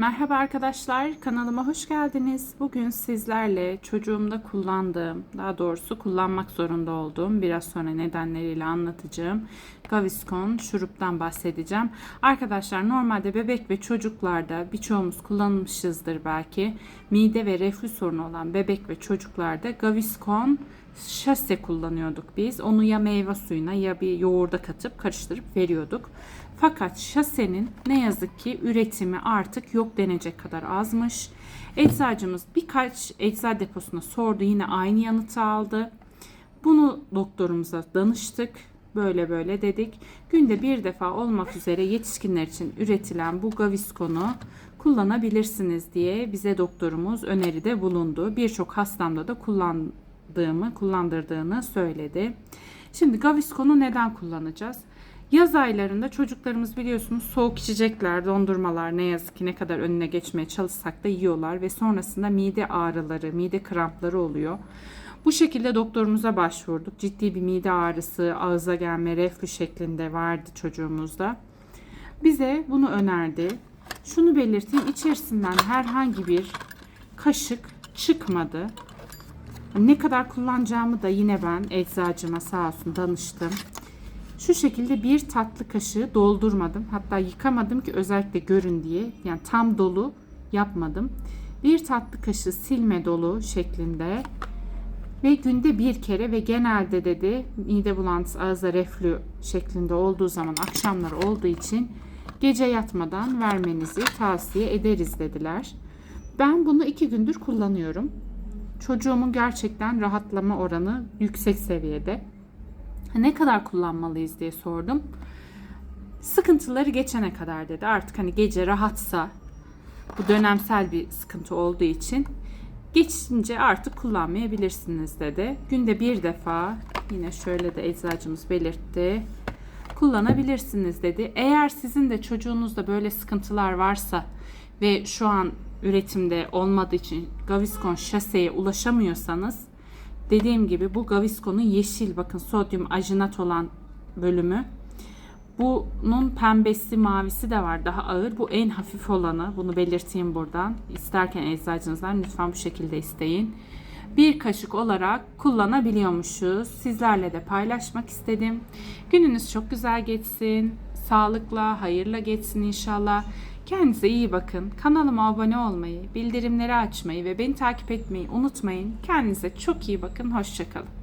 Merhaba arkadaşlar, kanalıma hoş geldiniz. Bugün sizlerle çocuğumda kullandığım, daha doğrusu kullanmak zorunda olduğum, biraz sonra nedenleriyle anlatacağım Gaviscon şuruptan bahsedeceğim. Arkadaşlar normalde bebek ve çocuklarda birçoğumuz kullanmışızdır belki. Mide ve reflü sorunu olan bebek ve çocuklarda Gaviscon şase kullanıyorduk biz. Onu ya meyve suyuna ya bir yoğurda katıp karıştırıp veriyorduk. Fakat şasenin ne yazık ki üretimi artık yok denecek kadar azmış. Eczacımız birkaç ecza deposuna sordu yine aynı yanıtı aldı. Bunu doktorumuza danıştık. Böyle böyle dedik. Günde bir defa olmak üzere yetişkinler için üretilen bu Gaviscon'u kullanabilirsiniz diye bize doktorumuz öneride bulundu. Birçok hastamda da kullandığımı, kullandırdığını söyledi. Şimdi Gaviscon'u neden kullanacağız? Yaz aylarında çocuklarımız biliyorsunuz soğuk içecekler, dondurmalar ne yazık ki ne kadar önüne geçmeye çalışsak da yiyorlar ve sonrasında mide ağrıları, mide krampları oluyor. Bu şekilde doktorumuza başvurduk. Ciddi bir mide ağrısı, ağıza gelme, reflü şeklinde vardı çocuğumuzda. Bize bunu önerdi. Şunu belirteyim, içerisinden herhangi bir kaşık çıkmadı. Ne kadar kullanacağımı da yine ben eczacıma sağ olsun danıştım. Şu şekilde bir tatlı kaşığı doldurmadım. Hatta yıkamadım ki özellikle görün diye. Yani tam dolu yapmadım. Bir tatlı kaşığı silme dolu şeklinde ve günde bir kere ve genelde dedi mide bulantısı ağızda reflü şeklinde olduğu zaman akşamlar olduğu için gece yatmadan vermenizi tavsiye ederiz dediler. Ben bunu iki gündür kullanıyorum. Çocuğumun gerçekten rahatlama oranı yüksek seviyede. Ne kadar kullanmalıyız diye sordum. Sıkıntıları geçene kadar dedi. Artık hani gece rahatsa bu dönemsel bir sıkıntı olduğu için geçince artık kullanmayabilirsiniz dedi. Günde bir defa yine şöyle de eczacımız belirtti. Kullanabilirsiniz dedi. Eğer sizin de çocuğunuzda böyle sıkıntılar varsa ve şu an üretimde olmadığı için Gaviscon şaseye ulaşamıyorsanız dediğim gibi bu Gaviscon'un yeşil bakın sodyum ajinat olan bölümü. Bunun pembesi mavisi de var daha ağır. Bu en hafif olanı. Bunu belirteyim buradan. İsterken eczacınızdan lütfen bu şekilde isteyin. Bir kaşık olarak kullanabiliyormuşuz. Sizlerle de paylaşmak istedim. Gününüz çok güzel geçsin. Sağlıkla, hayırla geçsin inşallah. Kendinize iyi bakın. Kanalıma abone olmayı, bildirimleri açmayı ve beni takip etmeyi unutmayın. Kendinize çok iyi bakın. Hoşçakalın.